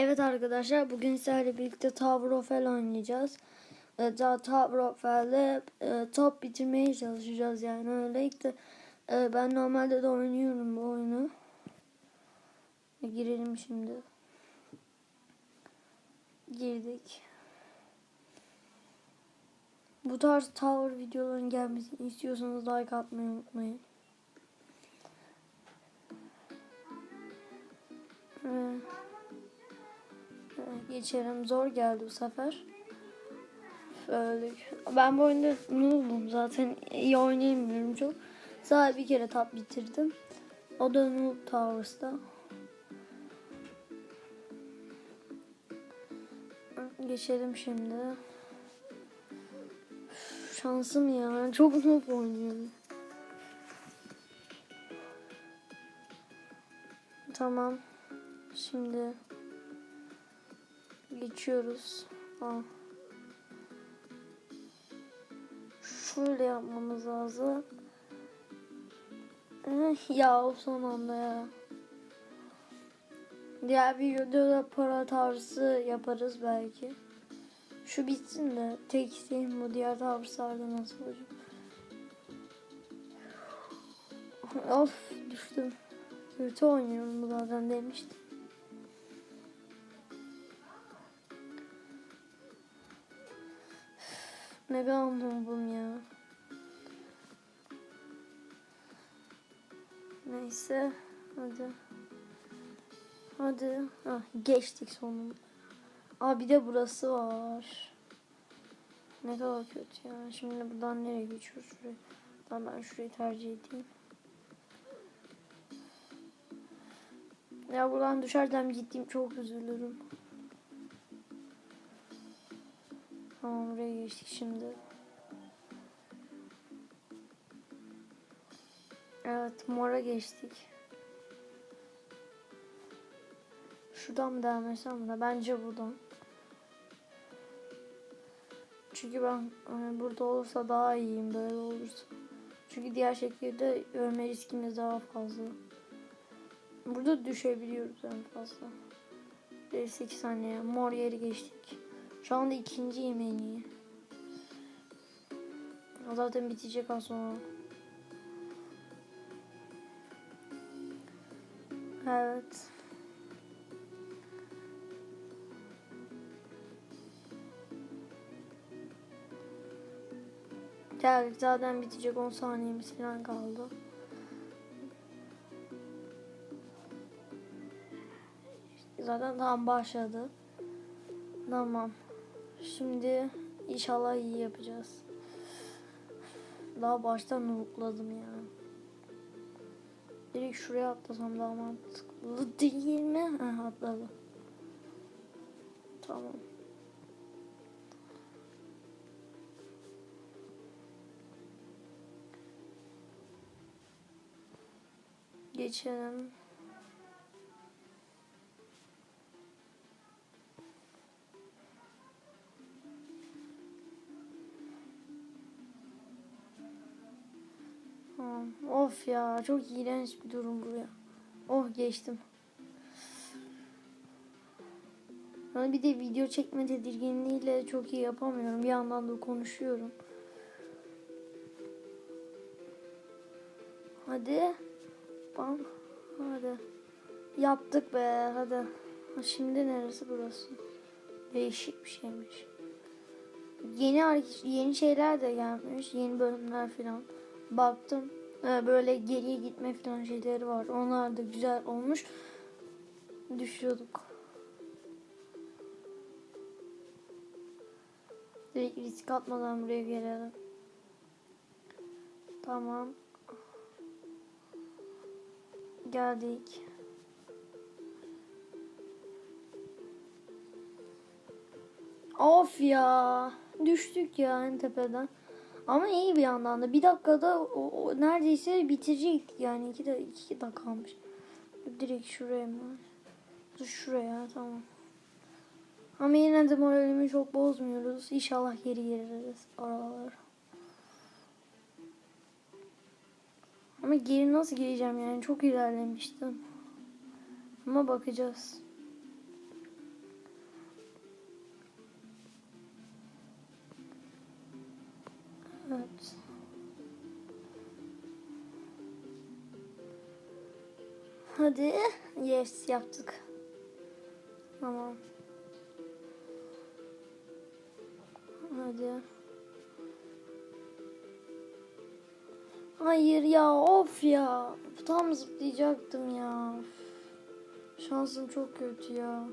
Evet arkadaşlar bugün sizlerle birlikte Tower of Hell oynayacağız. Ee, Daha Tower of Hell'de e, top bitirmeye çalışacağız yani öyle. İşte, e, ben normalde de oynuyorum bu oyunu. E, girelim şimdi. Girdik. Bu tarz Tower videoların gelmesini istiyorsanız like atmayı unutmayın. Evet. Geçelim. Zor geldi bu sefer. Öldük. Ben bu oyunda noob'um zaten. iyi oynayamıyorum çok. Sadece bir kere tap bitirdim. O da Noob Towers'ta. Geçelim şimdi. Şansım ya. Çok noob oynuyorum. Tamam. Şimdi geçiyoruz. Aa. Şöyle yapmamız lazım. Eh, ya o son anda ya. Diğer videoda para tarzı yaparız belki. Şu bitsin de tek isteğim bu diğer tarzlarda nasıl olacak. of düştüm. Kötü oynuyorum bu zaten demiştim. Ne kadar noobum ya. Neyse. Hadi. Hadi. Ah, geçtik sonunda. Aa bir de burası var. Ne kadar kötü ya. Şimdi buradan nereye geçiyoruz? Şuraya. Tamam ben şurayı tercih edeyim. Ya buradan düşersem gittiğim çok üzülürüm. Tamam buraya geçtik şimdi. Evet mora geçtik. Şuradan mı devam etsem de bence buradan. Çünkü ben hani burada olursa daha iyiyim böyle olursa. Çünkü diğer şekilde ölme riskimiz daha fazla. Burada düşebiliyoruz en fazla. 8 saniye mor yeri geçtik. Şu anda ikinci yemeğini. Zaten bitecek az sonra. Evet. Geldik zaten bitecek 10 saniyemiz falan kaldı. Zaten tam başladı. Tamam. Şimdi inşallah iyi yapacağız. Daha baştan nukladım ya. Direkt şuraya atlasam daha mantıklı değil mi? Ha, atladı. Tamam. Geçelim. Of ya çok iğrenç bir durum bu ya. Oh geçtim. Yani bir de video çekme tedirginliğiyle çok iyi yapamıyorum. Bir yandan da konuşuyorum. Hadi. Bam. Hadi. Yaptık be hadi. Ha, şimdi neresi burası? Değişik bir şeymiş. Yeni yeni şeyler de gelmiş. Yeni bölümler falan baktım böyle geriye gitme falan şeyleri var. Onlar da güzel olmuş. Düşüyorduk. Direkt risk atmadan buraya gelelim. Tamam. Geldik. Of ya. Düştük ya en tepeden. Ama iyi bir yandan da. Bir dakikada o, o neredeyse bitirecek. Yani iki, de, iki dakika kalmış. Direkt şuraya mı? Şuraya tamam. Ama yine de moralimi çok bozmuyoruz. İnşallah geri geliriz oralar. Ama geri nasıl geleceğim yani çok ilerlemiştim. Ama bakacağız. Evet. Hadi. Yes yaptık. Tamam. Hadi. Hayır ya of ya. Tam zıplayacaktım ya. Şansım çok kötü ya.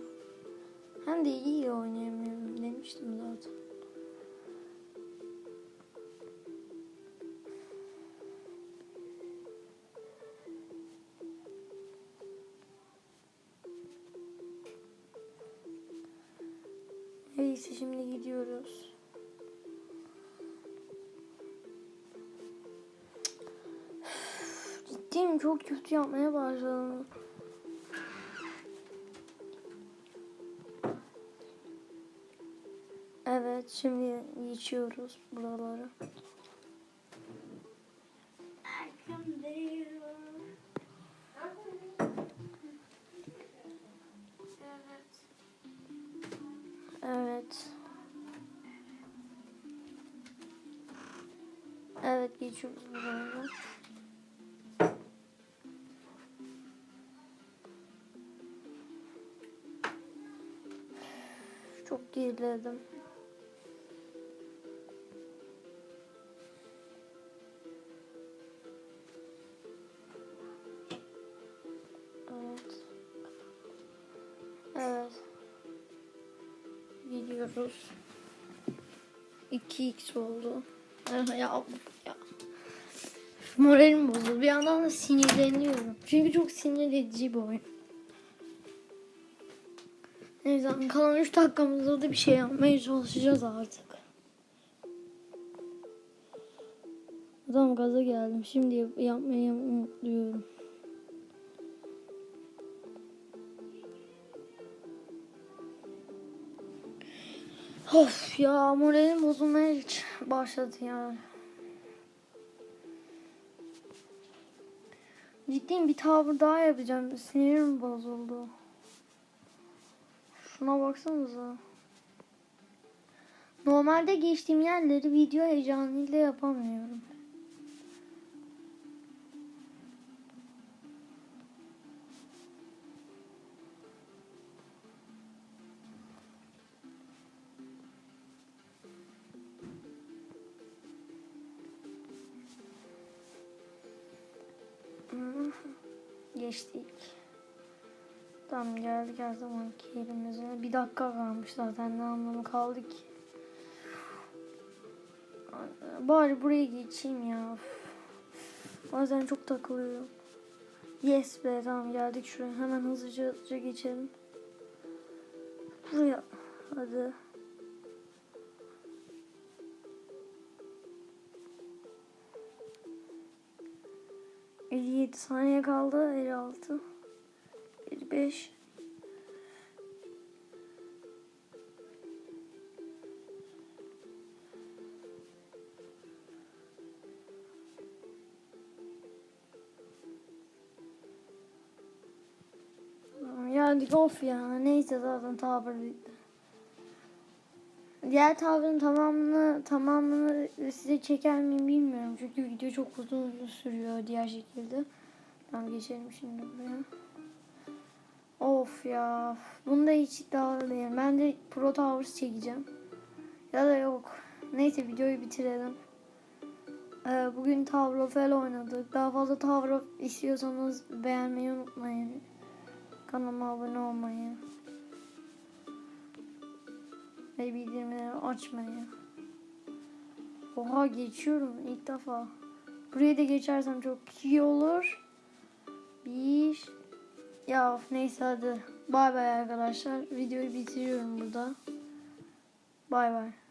Hem de iyi oynayamıyorum demiştim zaten. Neyse şimdi gidiyoruz. Ciddiyim çok kötü yapmaya başladım. Evet şimdi geçiyoruz buraları. Evet. Evet geçiyoruz buraları. Çok geriledim. Gidiyoruz. 2x oldu. Ya, ya. Moralim bozuldu. Bir yandan da sinirleniyorum. Çünkü çok sinir edici bir oyun. Neyse kalan 3 dakikamızda da bir şey yapmaya çalışacağız artık. Adam gaza geldim. Şimdi yap- yapmayı umutluyorum. Of ya moralim bozulmaya hiç başladı ya. Ciddiyim bir tavır daha yapacağım. Sinirim bozuldu. Şuna baksanıza. Normalde geçtiğim yerleri video heyecanıyla yapamıyorum. Geçtik. Tamam geldik her zamanki yerimize. Bir dakika kalmış zaten ne anlamı kaldı ki. Bari buraya geçeyim ya. Bazen çok takılıyorum. Yes be tamam geldik şuraya. Hemen hızlıca, hızlıca geçelim. Buraya. Hadi. ...57 saniye kaldı. 56. 55. Tamam, Geldik of ya. Neyse zaten tavır bitti. Diğer tavrın tamamını tamamını size çeker miyim bilmiyorum. Çünkü video çok uzun sürüyor diğer şekilde. Tamam geçelim şimdi buraya. Of ya. Bunda hiç iddialı değilim. Ben de Pro Towers çekeceğim. Ya da yok. Neyse videoyu bitirelim. Ee, bugün Tower of Hell oynadık. Daha fazla Tower of istiyorsanız beğenmeyi unutmayın. Kanalıma abone olmayı. Ve bildirimleri açmayı. Oha geçiyorum ilk defa. Buraya da geçersem çok iyi olur. Bir. Ya neyse hadi. Bay bay arkadaşlar. Videoyu bitiriyorum burada. Bay bay.